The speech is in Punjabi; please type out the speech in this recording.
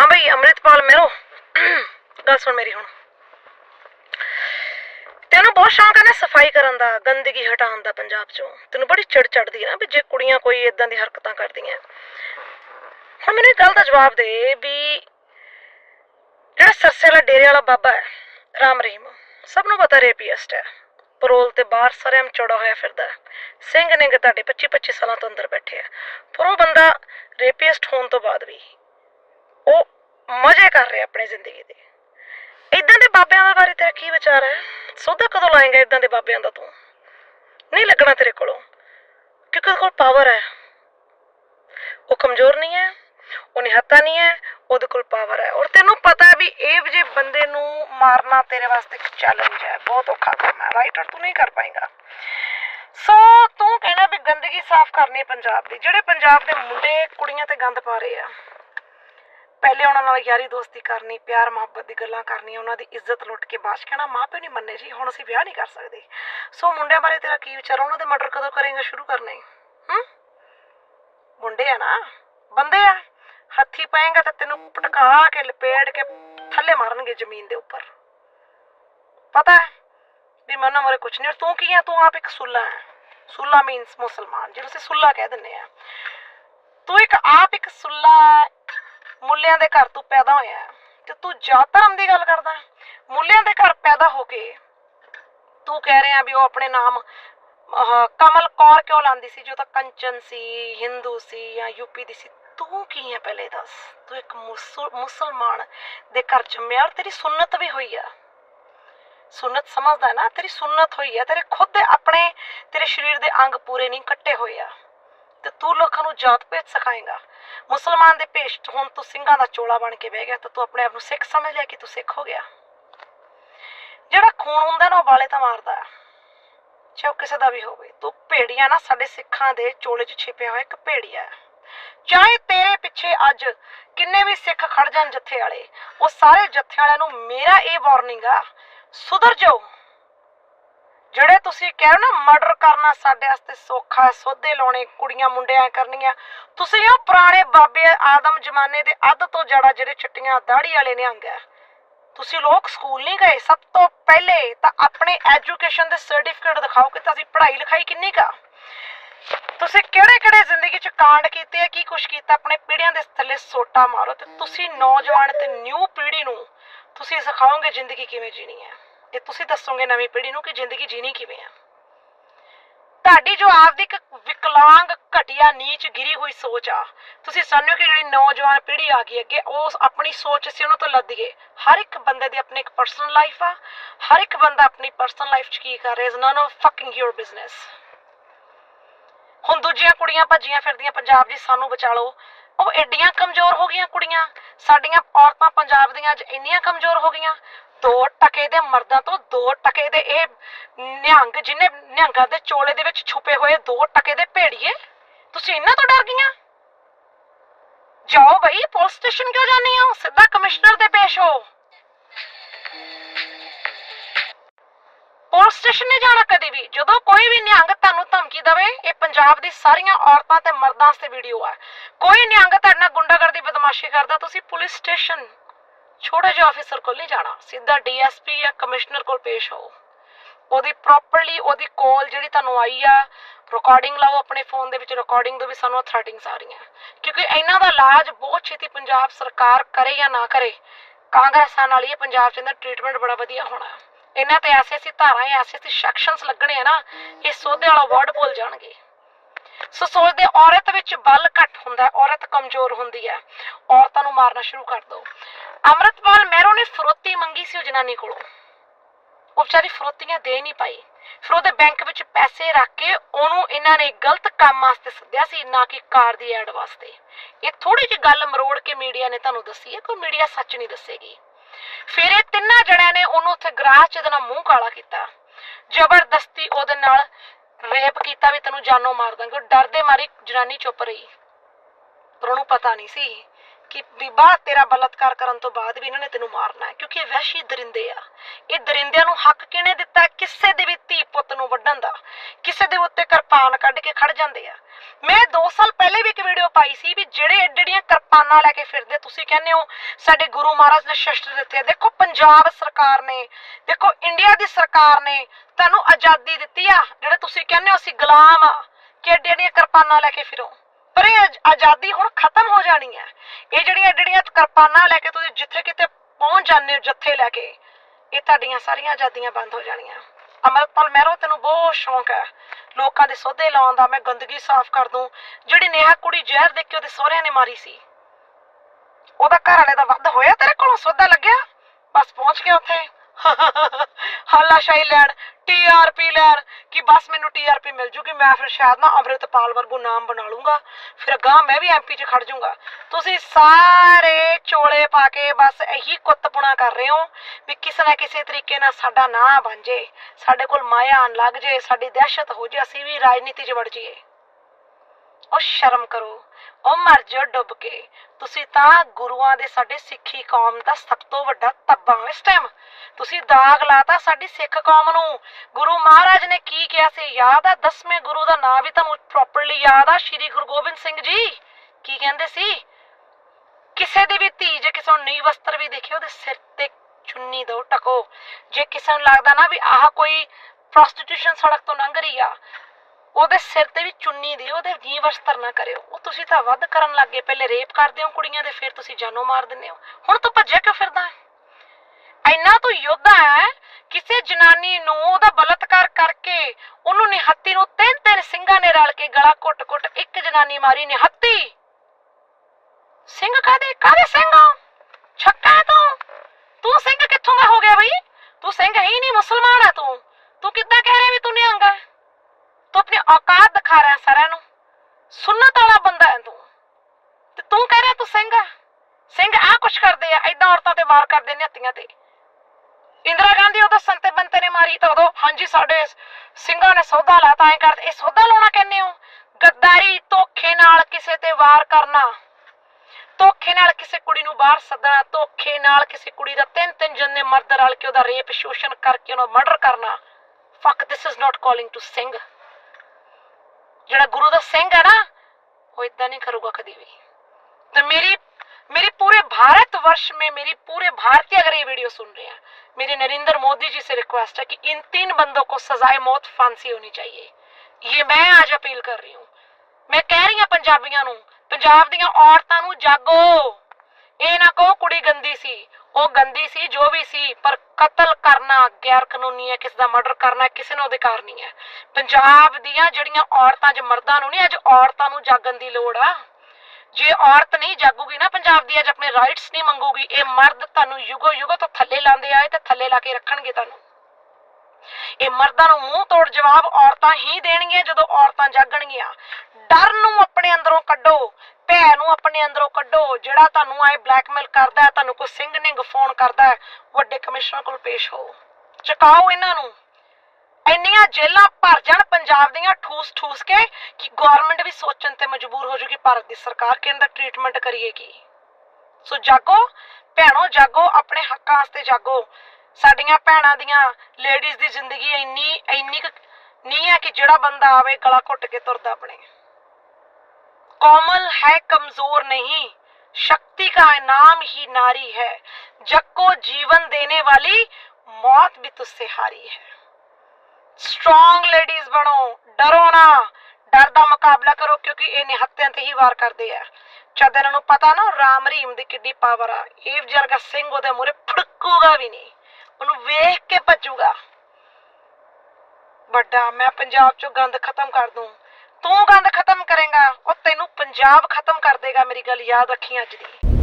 ਹਾਂ ਬਈ, ਅੰਮ੍ਰਿਤਪਾਲ ਮੇਰੋ। ਗੱਲ ਸੁਣ ਮੇਰੀ ਹੁਣ। ਤੈਨੂੰ ਬਹੁਤ ਸ਼ੌਂਕ ਹੈ ਨਾ ਸਫ਼ਾਈ ਕਰਨ ਦਾ, ਗੰਦਗੀ ਹਟਾਉਣ ਦਾ ਪੰਜਾਬ ਚੋਂ। ਤੈਨੂੰ ਬੜੀ ਚਿੜ ਚੜਦੀ ਹੈ ਨਾ ਵੀ ਜੇ ਕੁੜੀਆਂ ਕੋਈ ਇਦਾਂ ਦੀ ਹਰਕਤਾਂ ਕਰਦੀਆਂ। ਹੁਣ ਮੈਨੂੰ ਇੱਕ ਗੱਲ ਦਾ ਜਵਾਬ ਦੇ ਵੀ ਜਿਹੜਾ ਸਰਸੇ ਵਾਲਾ ਡੇਰੇ ਵਾਲਾ ਬਾਬਾ ਹੈ, ਰਾਮ ਰਹੀਮ, ਸਭ ਨੂੰ ਪਤਾ ਰੇਪੀਸਟ ਹੈ। ਪਰੋਲ ਤੇ ਬਾਹਰ ਸਰੇਮ ਚੌੜਾ ਹੋਇਆ ਫਿਰਦਾ ਸਿੰਘ ਨੇ ਤੁਹਾਡੇ 25 25 ਸਾਲਾਂ ਤੋਂ ਅੰਦਰ ਬੈਠੇ ਆ। ਪਰ ਉਹ ਬੰਦਾ ਰੇਪੀਸਟ ਹੋਣ ਤੋਂ ਬਾਅਦ ਵੀ ਉਹ ਮਜ਼ੇ ਕਰ ਰਿਹਾ ਆਪਣੀ ਜ਼ਿੰਦਗੀ ਦੇ। ਇਦਾਂ ਦੇ ਬਾਬਿਆਂ ਦਾ ਬਾਰੇ ਤੇਰਾ ਕੀ ਵਿਚਾਰ ਹੈ? ਸੋਧਾ ਕਦੋਂ ਲਾਏਗਾ ਇਦਾਂ ਦੇ ਬਾਬਿਆਂ ਦਾ ਤੂੰ? ਨਹੀਂ ਲੱਗਣਾ ਤੇਰੇ ਕੋਲੋਂ, ਕਿਉਂਕਿ ਉਹਦੇ ਕੋਲ ਪਾਵਰ ਹੈ। ਉਹ ਕਮਜ਼ੋਰ ਨਹੀਂ ਹੈ, ਉਹ ਨਿਹੱਤਾ ਨਹੀਂ ਹੈ, ਉਹਦੇ ਕੋਲ ਪਾਵਰ ਹੈ। ਔਰ ਤੈਨੂੰ ਪਤਾ ਹੈ ਵੀ ਇਹ ਜੇ ਬੰਦੇ ਨੂੰ ਮਾਰਨਾ ਤੇਰੇ ਵਾਸਤੇ ਇੱਕ ਚੈਲੰਜ ਹੈ, ਬਹੁਤ ਔਖਾ ਕੰਮ ਹੈ। ਰਾਈਟ ਔਰ ਤੂੰ ਨਹੀਂ ਕਰ ਪਾਏਗਾ। ਸੋ ਤੂੰ ਕਹਿਣਾ ਵੀ ਗੰਦਗੀ ਸਾਫ਼ ਕਰਨੀ ਪੰਜਾਬ ਦੀ। ਜਿਹੜੇ ਪੰਜਾਬ ਦੇ ਮੁੰਡੇ ਕੁੜੀਆਂ ਤੇ ਗੰਦ ਪਾ ਰਹੇ ਆ ਪਹਿਲੇ ਉਹਨਾਂ ਨਾਲ ਯਾਰੀ ਦੋਸਤੀ ਕਰਨੀ, ਪਿਆਰ, ਮੁਹੱਬਤ ਦੀ ਗੱਲਾਂ ਕਰਨੀਆਂ, ਉਹਨਾਂ ਦੀ ਇੱਜ਼ਤ ਲੁੱਟ ਕੇ ਬਾਅਦ ਕਹਿਣਾ, ਮਾਂ ਨਹੀਂ ਮੰਨੇ ਜੀ, ਹੁਣ ਅਸੀਂ ਵਿਆਹ ਨਹੀਂ ਕਰ ਸਕਦੇ। ਸੋ ਮੁੰਡਿਆਂ ਬਾਰੇ ਤੇਰਾ ਕੀ ਵਿਚਾਰ ਉਹਨਾਂ ਦੇ ਮਰਡਰ ਕਦੋਂ ਕਰੇਗਾ, ਸ਼ੁਰੂ ਕਰਨੇ? ਹੂੰ? ਮੁੰਡੇ ਆ ਨਾ, ਬੰਦੇ ਆ। ਹੱਥੀ ਪਏਗਾ ਤਾਂ ਤੈਨੂੰ ਪਟਕਾ ਕੇ ਲਪੇੜ ਕੇ ਥੱਲੇ ਮਾਰਨਗੇ ਜ਼ਮੀਨ ਦੇ ਉੱਪਰ। ਪਤਾ ਹੈ ਵੀ ਮੈਂ ਉਹਨਾਂ ਬਾਰੇ ਕੁਝ ਨਹੀਂ ਤੂੰ ਕੀ ਆ? ਤੂੰ ਆਪ ਇੱਕ ਸੁੱਲਾ ਹੈ। ਸੁੱਲਾ ਮੀਨਸ ਮੁਸਲਮਾਨ, ਜਿਹਨੂੰ ਅਸੀਂ ਸੁੱਲਾ ਕਹਿ ਦਿੰਦੇ ਆ। ਤੂੰ ਇੱਕ, ਆਪ ਇੱਕ ਸੁੱਲਾ ਮੁੱਲਿਆਂ ਦੇ ਘਰ ਤੋਂ ਪੈਦਾ ਹੋਇਆ ਹੈ ਤੇ ਤੂੰ ਜਾਤ ਧਰਮ ਦੀ ਗੱਲ ਕਰਦਾ ਹੈ? ਮੁੱਲਿਆਂ ਦੇ ਘਰ ਪੈਦਾ ਹੋ ਕੇ ਤੂੰ ਕਹਿ ਰਿਹਾ ਵੀ ਉਹ ਆਪਣੇ ਨਾਮ ਆਹ, ਕਮਲ ਕੌਰ ਕਿਉਂ ਲਾਂਦੀ ਸੀ? ਜੋ ਤਾਂ ਕੰਚਨ ਸੀ ਹਿੰਦੂ ਸੀ ਜਾਂ ਯੂਪੀ ਦੀ ਸੀ। ਤੂੰ ਕੀ ਹੈ ਪਹਿਲੇ ਦੱਸ? ਤੂੰ ਇੱਕ ਮੁਸਲ- ਮੁਸਲਮਾਨ ਦੇ ਘਰ ਜੰਮਿਆ ਔਰ ਤੇਰੀ ਸੁਨਨਤ ਵੀ ਹੋਈ ਆ। ਸੁਨਨਤ ਸਮਝਦਾ ਹੈ ਨਾ ਤੇਰੀ ਸੁਨਨਤ ਹੋਈ ਆ। ਤੇਰੇ ਖੁਦ ਦੇ ਆਪਣੇ ਤੇਰੇ ਸਰੀਰ ਦੇ ਅੰਗ ਪੂਰੇ ਨਹੀਂ ਕੱਟੇ ਹੋਏ ਆ। ਤੇ ਤੂੰ ਲੋਕਾਂ ਨੂੰ ਜਾਤ ਭੇਦ ਸਿਖਾਏਗਾ। ਮੁਸਲਮਾਨ ਦੇ ਭੇਸ਼ ਹੁਣ ਤੂੰ ਸਿੰਘਾਂ ਦਾ ਚੋਲਾ ਬਣ ਕੇ ਬਹਿ ਗਿਆ ਤਾਂ ਤੂੰ ਆਪਣੇ ਆਪ ਨੂੰ ਸਿੱਖ ਸਮਝ ਲਿਆ ਕਿ ਤੂੰ ਸਿੱਖ ਹੋ ਗਿਆ। ਜਿਹੜਾ ਖੂਨ ਹੁੰਦਾ ਨਾ ਉਹ ਵਾਲੇ ਤਾਂ ਮਾਰਦਾ ਚਾਹੇ ਉਹ ਕਿਸੇ ਦਾ ਵੀ ਹੋਵੇ। ਤੂੰ ਭੇੜੀਆ ਨਾ ਸਾਡੇ ਸਿੱਖਾਂ ਦੇ ਚੋਲੇ 'ਚ ਛਿਪਿਆ ਹੋਇਆ ਇੱਕ ਭੇੜੀਆ ਚਾਹੇ ਤੇਰੇ ਪਿੱਛੇ ਅੱਜ ਕਿੰਨੇ ਵੀ ਸਿੱਖ ਖੜ ਜਾਣ ਜੱਥੇ ਵਾਲੇ, ਉਹ ਸਾਰੇ ਜੱਥੇ ਵਾਲਿਆਂ ਨੂੰ ਮੇਰਾ ਇਹ ਵਾਰਨਿੰਗ ਆ, ਸੁਧਰ ਜਾਓ। ਜਿਹੜੇ ਤੁਸੀਂ ਕਹਿ ਰਹੇ ਨਾ ਮਰਡਰ ਕਰਨਾ ਸਾਡੇ ਵਾਸਤੇ ਸੌਖਾ ਹੈ ਸੋਧੇ ਲਾਉਣੇ, ਕੁੜੀਆਂ ਮੁੰਡਿਆਂ ਕਰਨੀਆਂ। ਤੁਸੀਂ ਉਹ ਪੁਰਾਣੇ ਬਾਬੇ ਆਦਮ ਜ਼ਮਾਨੇ ਦੇ ਅੱਧ ਤੋਂ ਜੜਾ ਜਿਹੜੇ ਚਿੱਟੀਆਂ ਦਾੜੀ ਵਾਲੇ ਨਿਹੰਗ ਹੈ। ਤੁਸੀਂ ਲੋਕ ਸਕੂਲ ਨਹੀਂ ਗਏ, ਸਭ ਤੋਂ ਪਹਿਲੇ ਤਾਂ ਆਪਣੇ ਐਜੂਕੇਸ਼ਨ ਦੇ ਸਰਟੀਫਿਕੇਟ ਦਿਖਾਓ ਕਿ ਤੁਸੀਂ ਪੜ੍ਹਾਈ ਲਿਖਾਈ ਕਿੰਨੀ ਕਾ ਤੁਸੀਂ ਕਿਹੜੇ ਕਿਹੜੇ ਜ਼ਿੰਦਗੀ 'ਚ ਕਾਂਡ ਕੀਤੇ ਆ, ਕੀ ਕੁਛ ਕੀਤਾ, ਆਪਣੇ ਪੀੜ੍ਹੀਆਂ ਦੇ ਥੱਲੇ ਸੋਟਾ ਮਾਰੋ ਤੇ ਤੁਸੀਂ ਨੌਜਵਾਨ ਤੇ ਨਿਊ ਪੀੜ੍ਹੀ ਨੂੰ ਤੁਸੀਂ ਸਿਖਾਓਗੇ ਜ਼ਿੰਦਗੀ ਕਿਵੇਂ ਜੀਣੀ ਹੈ। ਇਹ ਤੁਸੀਂ ਦੱਸੋਗੇ ਨਵੀਂ ਪੀੜ੍ਹੀ ਨੂੰ ਕਿ ਜ਼ਿੰਦਗੀ ਜੀਣੀ ਕਿਵੇਂ ਆ? ਤੁਹਾਡੀ ਜੋ ਆਪਦੀ ਇੱਕ ਵਿਕਲਾਂਗ ਘਟੀਆ ਨੀਚ ਗਿਰੀ ਹੋਈ ਸੋਚ ਆ, ਤੁਸੀਂ ਸਾਨੂੰ ਕਿ ਜਿਹੜੀ ਨੌਜਵਾਨ ਪੀੜ੍ਹੀ ਆ ਗਈ ਅੱਗੇ, ਉਹ ਆਪਣੀ ਸੋਚ ਸੀ ਉਹਨਾਂ ਤੋਂ ਲੱਦੀਏ। ਹਰ ਇੱਕ ਬੰਦੇ ਦੀ ਆਪਣੀ ਇੱਕ ਪਰਸਨਲ ਲਾਈਫ ਆ, ਹਰ ਇੱਕ ਬੰਦਾ ਆਪਣੀ ਪਰਸਨਲ ਲਾਈਫ 'ਚ ਕੀ ਕਰ ਰਿਹਾ is none of fucking your business ਹੁਣ ਦੂਜੀਆਂ ਕੁੜੀਆਂ ਭੱਜੀਆਂ ਫਿਰਦੀਆਂ, ਪੰਜਾਬ ਜੀ ਸਾਨੂੰ ਬਚਾ ਲਓ। ਉਹ ਐਡੀਆਂ ਕਮਜ਼ੋਰ ਹੋ ਗਈਆਂ ਕੁੜੀਆਂ, ਸਾਡੀਆਂ ਔਰਤਾਂ ਪੰਜਾਬ ਦੀਆਂ ਅੱਜ ਇੰਨੀਆਂ ਕਮਜ਼ੋਰ ਹੋ ਗਈਆਂ। ਦੋ ਟਕੇ ਦੇ ਮਰਦਾਂ ਤੋਂ ਦੋ ਟਕੇ ਦੇ ਇਹ ਨਿਹੰਗ, ਜਿਨੇ ਨਿਹੰਗਾਂ ਦੇ ਚੋਲੇ ਦੇ ਵਿੱਚ ਛੁਪੇ ਹੋਏ ਦੋ ਟਕੇ ਦੇ ਭੇੜੀਏ, ਤੁਸੀਂ ਇਹਨਾਂ ਤੋਂ ਡਰ ਗਈਆਂ? ਜਾਓ ਬਈ ਪੁਲਿਸ ਸਟੇਸ਼ਨ ਕਿਉਂ ਜਾਂਦੀ ਹੋ? ਸਿੱਧਾ ਕਮਿਸ਼ਨਰ ਦੇ ਪੇਸ਼ ਹੋ। ਪੁਲਿਸ ਸਟੇਸ਼ਨ ਨਹੀਂ ਜਾਣਾ ਕਦੇ ਵੀ। ਜਦੋਂ ਕੋਈ ਵੀ ਨਿਹੰਗ ਤੁਹਾਨੂੰ ਧਮਕੀ ਦੇਵੇ, ਇਹ ਪੰਜਾਬ ਦੀ ਸਾਰੀਆਂ ਔਰਤਾਂ ਤੇ ਮਰਦਾਂ ਵਾਸਤੇ ਵੀਡੀਓ ਹੈ ਕੋਈ ਨਿਹੰਗ ਤੁਹਾਡੇ ਨਾਲ ਗੁੰਡਾਗਰਦੀ, ਬਦਮਾਸ਼ੀ ਕਰਦਾ, ਤੁਸੀਂ ਪੁਲਿਸ ਸਟੇਸ਼ਨ ਛੋਟੇ ਜਿਹੇ ਆਫੀਸਰ ਕੋਲ ਨਹੀਂ ਜਾਣਾ, ਸਿੱਧਾ ਡੀਐਸਪੀ ਜਾਂ ਕਮਿਸ਼ਨਰ ਕੋਲ ਪੇਸ਼ ਹੋ ਉਹਦੀ ਪ੍ਰੋਪਰਲੀ ਉਹਦੀ ਕਾਲ ਜਿਹੜੀ ਤੁਹਾਨੂੰ ਆਈ ਆ ਰਿਕਾਰਡਿੰਗ ਲਾਓ ਆਪਣੇ ਫੋਨ ਦੇ ਵਿੱਚ ਰਿਕਾਰਡਿੰਗ ਤੋਂ ਵੀ ਸਾਨੂੰ ਥ੍ਰੈਟਿੰਗਸ ਆ ਰਹੀਆਂ। ਕਿਉਂਕਿ ਇਹਨਾਂ ਦਾ ਇਲਾਜ ਬਹੁਤ ਛੇਤੀ ਪੰਜਾਬ ਸਰਕਾਰ ਕਰੇ ਜਾਂ ਨਾ ਕਰੇ, ਕਾਂਗਰਸਾਂ ਨਾਲ ਇਹ ਪੰਜਾਬ ਚ ਇਹਦਾ ਟ੍ਰੀਟਮੈਂਟ ਬੜਾ ਵਧੀਆ ਹੋਣਾ। ਇਹਨਾਂ ਤੇ ਐਸੇ ਐਸੀ ਧਾਰਾਂ ਐਸੇ ਐਸੀ ਸੈਕਸ਼ਨਸ ਲੱਗਣੇ ਆ ਨਾ, ਇਹ ਸੋਧੇ ਵਾਲਾ ਵਰਡ ਭੁੱਲ ਜਾਣਗੇ। ਸੋ ਸੋਚਦੇ ਔਰਤ ਵਿੱਚ ਬਲ ਘੱਟ ਹੁੰਦਾ, ਔਰਤ ਕਮਜ਼ੋਰ ਹੁੰਦੀ ਹੈ ਔਰਤਾਂ ਨੂੰ ਮਾਰਨਾ ਸ਼ੁਰੂ ਕਰ ਦੋ ਅੰਮ੍ਰਿਤਪਾਲ ਮਹਿਰੋ ਨੇ ਫਰੋਤੀ ਮੰਗੀ ਸੀ ਉਹ ਜਨਾਨੀ ਕੋਲੋਂ ਉਹ ਵਿਚਾਰੀ ਫਰੋਤੀਆਂ ਦੇ ਨਹੀਂ ਪਾਈ ਫਿਰ ਉਹਦੇ ਬੈਂਕ ਵਿੱਚ ਪੈਸੇ ਰੱਖ ਕੇ ਉਹਨੂੰ ਇਹਨਾਂ ਨੇ ਗਲਤ ਕੰਮ ਵਾਸਤੇ ਸੱਦਿਆ ਸੀ ਨਾ ਕਿ ਕਾਰ ਦੀ ਐਡ ਵਾਸਤੇ ਇਹ ਥੋੜੀ ਜਿਹੀ ਗੱਲ ਮਰੋੜ ਕੇ ਮੀਡੀਆ ਨੇ ਤੁਹਾਨੂੰ ਦੱਸੀ ਹੈ ਕੋਈ ਮੀਡੀਆ ਸੱਚ ਨਹੀਂ ਦੱਸੇਗੀ ਫਿਰ ਇਹ ਤਿੰਨਾਂ ਜਣਿਆਂ ਨੇ ਉਹਨੂੰ ਉੱਥੇ ਗਰਾਸ 'ਚ ਇਹਦੇ ਮੂੰਹ ਕਾਲਾ ਕੀਤਾ ਜ਼ਬਰਦਸਤੀ ਉਹਦੇ ਨਾਲ ਰੇਪ ਕੀਤਾ ਵੀ ਤੈਨੂੰ ਜਾਨੋਂ ਮਾਰ ਦਾਂਗੇ ਉਹ ਡਰਦੇ ਮਾਰੀ ਜਨਾਨੀ ਚੁੱਪ ਰਹੀ ਪਰ ਉਹਨੂੰ ਪਤਾ ਨਹੀਂ ਸੀ ਕਿ ਬੀਬਾ ਤੇਰਾ ਬਲਤਕਾਰ ਕਰਨ ਤੋਂ ਬਾਅਦ ਵੀ ਇਹਨਾਂ ਨੇ ਤੈਨੂੰ ਮਾਰਨਾ ਹੈ, ਕਿਉਂਕਿ ਇਹ ਵਹਿਸ਼ੀ ਦਰਿੰਦੇ ਆ। ਇਹ ਦਰਿੰਦਿਆਂ ਨੂੰ ਹੱਕ ਕਿਹਨੇ ਦਿੱਤਾ ਕਿਸੇ ਦੇ ਵੀ ਧੀ ਪੁੱਤ ਨੂੰ ਵੱਢਣ ਦਾ। ਕਿਸੇ ਦੇ ਉੱਤੇ ਕਿਰਪਾਨ ਕੱਢ ਕੇ ਖੜ ਜਾਂਦੇ ਆ। ਮੈਂ 2 ਸਾਲ ਪਹਿਲੇ ਵੀ ਇੱਕ ਵੀਡੀਓ ਪਾਈ ਸੀ ਵੀ ਜਿਹੜੇ ਏਡੀਆਂ ਕਿਰਪਾਨਾਂ ਲੈ ਕੇ ਫਿਰਦੇ, ਤੁਸੀਂ ਕਹਿੰਦੇ ਹੋ, ਸਾਡੇ ਗੁਰੂ ਮਹਾਰਾਜ ਨੇ ਸ਼ਸਤਰ ਦਿੱਤੇ ਦੇਖੋ, ਪੰਜਾਬ ਸਰਕਾਰ ਨੇ, ਦੇਖੋ ਇੰਡੀਆ ਦੀ ਸਰਕਾਰ ਨੇ ਤੁਹਾਨੂੰ ਆਜ਼ਾਦੀ ਦਿੱਤੀ ਆ, ਜਿਹੜੇ ਤੁਸੀਂ ਕਹਿੰਦੇ ਹੋ ਅਸੀਂ ਗੁਲਾਮ ਆ, ਕਿ ਏਡੀਆਂ ਕਿਰਪਾਨਾਂ ਲੈ ਕੇ ਫਿਰੋ। ਪਰ ਇਹ ਆਜ਼ਾਦੀ ਹੁਣ ਖਤਮ ਹੋ ਜਾਣੀ ਹੈ। ਇਹ ਜਿਹੜੀਆਂ ਜਿਹੜੀਆਂ ਕਿਰਪਾਨਾਂ ਲੈ ਕੇ ਤੁਸੀਂ ਜਿੱਥੇ ਕਿਤੇ ਪਹੁੰਚ ਜਾਂਦੇ ਹੋ, ਜੱਥੇ ਲੈ ਕੇ, ਇਹ ਤੁਹਾਡੀਆਂ ਸਾਰੀਆਂ ਆਜ਼ਾਦੀਆਂ ਬੰਦ ਹੋ ਜਾਣੀਆਂ। ਅਮਰਪਾਲ ਮਹਿਰੋ ਤੈਨੂੰ ਬਹੁਤ ਸ਼ੌਂਕ ਹੈ। ਲੋਕਾਂ ਦੇ ਸੌਦੇ ਲਾਉਣ ਦਾ ਮੈਂ ਗੰਦਗੀ ਸਾਫ਼ ਕਰ ਦੂੰ। ਜਿਹੜੀ ਨੇਹਾ ਕੁੜੀ ਜ਼ਹਿਰ ਦੇ ਕੇ ਉਹਦੇ ਸਹੁਰਿਆਂ ਨੇ ਮਾਰੀ ਸੀ, ਉਹਦਾ ਘਰ ਵਾਲੇ ਦਾ ਵੱਧ ਹੋਇਆ ਤੇਰੇ ਕੋਲੋਂ? ਸੌਦਾ ਲੱਗਿਆ? ਬਸ ਪਹੁੰਚ ਗਿਆ ਉੱਥੇ। ਹਾਲਾਸ਼ਾਹੀ ਲੈਣ ਟੀਆਰਪੀ ਲੈਣ, ਕਿ ਬਸ ਮੈਨੂੰ ਟੀਆਰਪੀ ਮਿਲ ਜੂਗੀ, ਮੈਂ ਫਿਰ ਸ਼ਾਇਦ ਨਾ ਅਮਰਿਤਪਾਲ ਵਰਗੂ ਨਾਮ ਬਣਾ ਲੂੰਗਾ, ਫਿਰ ਅਗਾਂਹ ਮੈਂ ਵੀ ਐਮਪੀ 'ਚ ਖੜ ਜਾਊਂਗਾ ਤੁਸੀਂ ਸਾਰੇ ਚੋਲੇ ਪਾ ਕੇ ਬਸ ਇਹੀ ਕੁੱਤਪੁਣਾ ਕਰ ਰਹੇ ਹੋ ਵੀ ਕਿਸੇ ਨਾ ਕਿਸੇ ਤਰੀਕੇ ਨਾਲ ਸਾਡਾ ਨਾਂ ਬਣ ਜੇ, ਸਾਡੇ ਕੋਲ ਮਾਇਆ ਆਣ ਲੱਗ ਜੇ, ਸਾਡੀ ਦਹਿਸ਼ਤ ਹੋ ਜੇ, ਅਸੀਂ ਵੀ ਰਾਜਨੀਤੀ 'ਚ ਵੜ ਜਾਈਏ। ਉਹ ਸ਼ਰਮ ਕਰੋ। ਉਹ ਮਰ ਜਾਓ ਡੁੱਬ ਕੇ। ਤੁਸੀਂ ਤਾਂ ਗੁਰੂਆਂ ਦੇ ਸਾਡੇ ਸਿੱਖੀ ਕੌਮ ਦਾ ਸਭ ਤੋਂ ਵੱਡਾ ਤੱਬਾ ਇਸ ਟਾਈਮ ਤੁਸੀਂ ਦਾਗ ਲਾਤਾ ਸਾਡੀ ਸਿੱਖ ਕੌਮ ਨੂੰ। ਗੁਰੂ ਮਹਾਰਾਜ ਨੇ ਕੀ ਕਿਹਾ ਸੀ? ਯਾਦ ਆ, ਦਸਵੇਂ ਗੁਰੂ ਦਾ ਨਾਮ ਵੀ ਤੁਹਾਨੂੰ ਪ੍ਰੋਪਰਲੀ ਯਾਦ ਆ, ਸ਼੍ਰੀ ਗੁਰੂ ਗੋਬਿੰਦ ਸਿੰਘ ਜੀ? ਕੀ ਕਹਿੰਦੇ ਸੀ? ਕਿਸੇ ਦੀ ਵੀ ਧੀ, ਜੇ ਕਿਸੇ ਨੂੰ ਨੀ ਵਸਤਰ ਵੀ ਦੇਖੇ ਉਹਦੇ ਸਿਰ ਤੇ ਚੁੰਨੀ ਦੋ, ਟਕੋ। ਜੇ ਕਿਸੇ ਨੂੰ ਲੱਗਦਾ ਨਾ ਵੀ ਆਹ ਕੋਈ ਪ੍ਰੋਸਟੀਟਿਊਸ਼ਨ ਸੜਕ ਤੋਂ ਲੰਘ ਰਹੀ ਆ ਉਹਦੇ ਸਿਰ ਤੇ ਵੀ ਚੁੰਨੀ ਦਿਓ ਉਹਦੇ ਨੀ ਵਸਤਰ ਨਾ ਕਰਿਓ। ਉਹ ਤੁਸੀਂ ਤਾਂ ਵੱਧ ਕਰਨ ਲੱਗੇ ਪਹਿਲੇ ਰੇਪ ਕਰਦੇ ਹੋ ਕੁੜੀਆਂ ਦੇ, ਫਿਰ ਤੁਸੀਂ ਜਾਨੋਂ ਮਾਰ ਦਿੰਦੇ ਹੋ। ਹੁਣ ਤੂੰ ਭੱਜਿਆ ਕਿਉਂ ਫਿਰਦਾ ਹੈ? ਇੰਨਾ ਤੂੰ ਯੋਧਾ ਹੈ, ਕਿਸੇ ਜਨਾਨੀ ਨੂੰ ਉਹਦਾ ਬਲਤਕਾਰ ਕਰਕੇ ਉਹਨੂੰ ਨਿਹੱਤੀ ਨੂੰ ਤਿੰਨ ਤਿੰਨ ਸਿੰਘਾਂ ਨੇ ਰਲ ਕੇ ਗਲਾ ਘੁੱਟ-ਘੁੱਟ ਇੱਕ ਜਨਾਨੀ ਮਾਰੀ ਨਿਹੱਤੀ। ਸਿੰਘ ਕਾਦੇ ਕਾਦੇ ਸਿੰਘ ਛੱਕਾ ਤੂੰ? ਤੂੰ ਸਿੰਘ ਕਿੱਥੋਂ ਦਾ ਹੋ ਗਿਆ ਬਈ? ਤੂੰ ਸਿੰਘ ਹੈ ਹੀ ਨਹੀਂ ਮੁਸਲਮਾਨ ਆ ਤੂੰ। ਤੂੰ ਕਿੱਦਾਂ ਕਹਿ ਰਿਹਾ ਵੀ ਤੂੰ ਨਿਹੰਗ ਹੈ? ਤੂੰ ਆਪਣੀ ਔਕਾਤ ਦਿਖਾ ਰਿਹਾ ਸਾਰਿਆਂ ਨੂੰ। ਸੁਨਨਤ ਵਾਲਾ ਬੰਦਾ ਹੈ ਤੂੰ। ਤੇ ਤੂੰ ਕਹਿ ਰਿਹਾ ਤੂੰ ਸਿੰਘ ਹੈ ਸਿੰਘ ਆ ਕੁਛ ਕਰਦੇ ਆ ਐਦਾਂ ਔਰਤਾਂ ਤੇ ਵਾਰ ਕਰਦੇ ਨੇ ਹੱਤੀਆਂ ਤੇ। ਇੰਦਰਾ ਗਾਂਧੀ ਉਦੋਂ ਸੰਤੇ ਬੰਤੇ ਨੇ ਮਾਰੀ ਤਾਂ ਉਦੋਂ, ਹਾਂਜੀ ਸਾਡੇ ਸਿੰਘਾਂ ਨੇ ਸੌਦਾ ਲਾਤਾ, ਐ ਕਰਦੇ ਇਹ ਸੌਦਾ ਲਾਉਣਾ ਕਹਿੰਦੇ ਹੋ? ਗੱਦਾਰੀ, ਧੋਖੇ ਨਾਲ ਕਿਸੇ ਤੇ ਵਾਰ ਕਰਨਾ। ਧੋਖੇ ਨਾਲ ਕਿਸੇ ਕੁੜੀ ਨੂੰ ਬਾਹਰ ਸੱਦਣਾ, ਧੋਖੇ ਨਾਲ ਕਿਸੇ ਕੁੜੀ ਦਾ ਤਿੰਨ ਤਿੰਨ ਜਣੇ ਮਰਦ ਰਲ ਕੇ ਉਹਦਾ ਰੇਪ, ਸ਼ੋਸ਼ਣ ਕਰਕੇ ਉਹਨੂੰ ਮਰਡਰ ਕਰਨਾ। Fuck this is not calling to Singh ਜਿਹੜਾ ਗੁਰੂ ਦਾ ਸਿੰਘ ਹੈ ਨਾ ਉਹ ਇਦਾਂ ਨਹੀਂ ਕਰੂਗਾ ਕਦੀ ਵੀ तो मेरी मेरी पूरे भारतवर्ष में मेरी पूरे भारतीय अगर ये वीडियो सुन रहे हैं मेरी नरेंद्र मोदी जी से रिक्वेस्ट है कि इन तीन बंदों को सजाए मौत फांसी होनी चाहिए ये मैं आज अपील कर रही हूँ ਮੈਂ ਕਹਿ ਰਹੀ ਹਾਂ ਪੰਜਾਬੀਆਂ ਨੂੰ ਪੰਜਾਬ ਦੀਆਂ ਔਰਤਾਂ ਨੂੰ ਜਾਗੋ ਇਹ ਨਾ ਕਹੋ ਕੁੜੀ ਗੰਦੀ ਸੀ, ਉਹ ਗੰਦੀ ਸੀ ਜੋ ਵੀ ਸੀ, ਪਰ ਕਤਲ ਕਰਨਾ ਗੈਰ ਕਾਨੂੰਨੀ ਹੈ, ਕਿਸੇ ਦਾ ਮਰਡਰ ਕਰਨਾ, ਕਿਸੇ ਨੂੰ ਅਧਿਕਾਰ ਨਹੀਂ ਹੈ। ਪੰਜਾਬ ਦੀਆਂ ਜਿਹੜੀਆਂ ਔਰਤਾਂ ਅੱਜ ਮਰਦਾਂ ਨੂੰ ਨਹੀਂ ਅੱਜ ਔਰਤਾਂ ਨੂੰ ਜਾਗਣ ਦੀ ਲੋੜ ਆ। ਜੇ ਔਰਤ ਨਹੀਂ ਜਾਗੂਗੀ ਨਾ ਪੰਜਾਬ ਦੀ, ਅੱਜ ਆਪਣੇ ਰਾਈਟਸ ਨਹੀਂ ਮੰਗੂਗੀ, ਇਹ ਮਰਦ ਤੁਹਾਨੂੰ ਯੁਗੋ ਯੁਗੋ ਤੋਂ ਥੱਲੇ ਲਾਉਂਦੇ ਆਏ ਤੇ ਥੱਲੇ ਲਾ ਕੇ ਰੱਖਣਗੇ ਤੁਹਾਨੂੰ। ਇਹ ਮਰਦਾਂ ਨੂੰ ਮੂੰਹ ਤੋੜ ਜਵਾਬ ਔਰਤਾਂ ਹੀ ਦੇਣਗੀਆਂ ਜਦੋਂ ਔਰਤਾਂ ਜਾਗਣਗੀਆਂ। ਡਰ ਨੂੰ ਆਪਣੇ ਅੰਦਰੋਂ ਕੱਢੋ ਭੈ ਨੂੰ ਆਪਣੇ ਅੰਦਰੋਂ ਕੱਢੋ, ਜਿਹੜਾ ਤੁਹਾਨੂੰ ਆਏ ਬਲੈਕਮੇਲ ਕਰਦਾ ਹੈ, ਤੁਹਾਨੂੰ ਕੋਈ ਸਿੰਘ ਨਿੰਗ ਫੋਨ ਕਰਦਾ ਹੈ, ਵੱਡੇ ਕਮਿਸ਼ਨਰ ਕੋਲ ਪੇਸ਼ ਹੋ। ਚੁਕਾਓ ਇਹਨਾਂ ਨੂੰ। ਇੰਨੀਆਂ ਜੇਲਾਂ ਭਰ ਜਾਣ ਪੰਜਾਬ ਦੀਆਂ ਠੂਸ ਠੂਸ ਕੇ, ਕਿ ਗਵਰਨਮੈਂਟ ਵੀ ਸੋਚਣ ਤੇ ਮਜਬੂਰ ਹੋ ਜੂਗੀ, ਭਾਰਤ ਦੀ ਸਰਕਾਰ ਕਿ ਇਹਦਾ ਟ੍ਰੀਟਮੈਂਟ ਕਰੀਏ ਕੀ ਸੋ ਜਾਗੋ, ਭੈਣੋ ਜਾਗੋ, ਆਪਣੇ ਹੱਕਾਂ ਵਾਸਤੇ ਜਾਗੋ। ਸਾਡੀਆਂ ਭੈਣਾਂ ਦੀਆਂ ਲੇਡੀਜ਼ ਦੀ ਜ਼ਿੰਦਗੀ ਇੰਨੀ ਇੰਨੀ ਨਹੀਂ ਹੈ ਕਿ ਜਿਹੜਾ ਬੰਦਾ ਆਵੇ, ਗਲਾ ਘੁੱਟ ਕੇ ਤੁਰਦਾ ਆਪਣੇ। कोमल है कमजोर नहीं शक्ति का नाम ही नारी है जग को जीवन देने वाली मौत भी तुझसे हारी है ਸਟਰੋਂਗ ਲੇਡੀਜ਼ ਬਣੋ ਡਰੋ ਨਾ ਡਰ ਦਾ ਮੁਕਾਬਲਾ ਕਰੋ ਕਿਉਂਕਿ ਇਹ ਨਿਹੱਤਿਆਂ ਤੇ ਹੀ ਵਾਰ ਕਰਦੇ ਆ ਜਦ ਇਹਨਾਂ ਨੂੰ ਪਤਾ ਨਾ ਰਾਮ ਰਹੀਮ ਦੀ ਕਿੱਡੀ ਪਾਵਰ ਆ ਇਹ ਵਰਗਾ ਸਿੰਘ ਉਹਦੇ ਮੂਹਰੇ ਫੜਕੂਗਾ ਵੀ ਨਹੀਂ ਉਹਨੂੰ ਵੇਖ ਕੇ ਭੱਜੂਗਾ ਵੱਡਾ ਮੈਂ ਪੰਜਾਬ ਚੋਂ ਗੰਦ ਖਤਮ ਕਰ ਦੂੰ ਤੂੰ ਗੰਦ ਖਤਮ ਕਰੇਗਾ, ਉਹ ਤੈਨੂੰ ਪੰਜਾਬ ਖਤਮ ਕਰ ਦੇਗਾ, ਮੇਰੀ ਗੱਲ ਯਾਦ ਰੱਖੀ ਅੱਜ ਦੀ।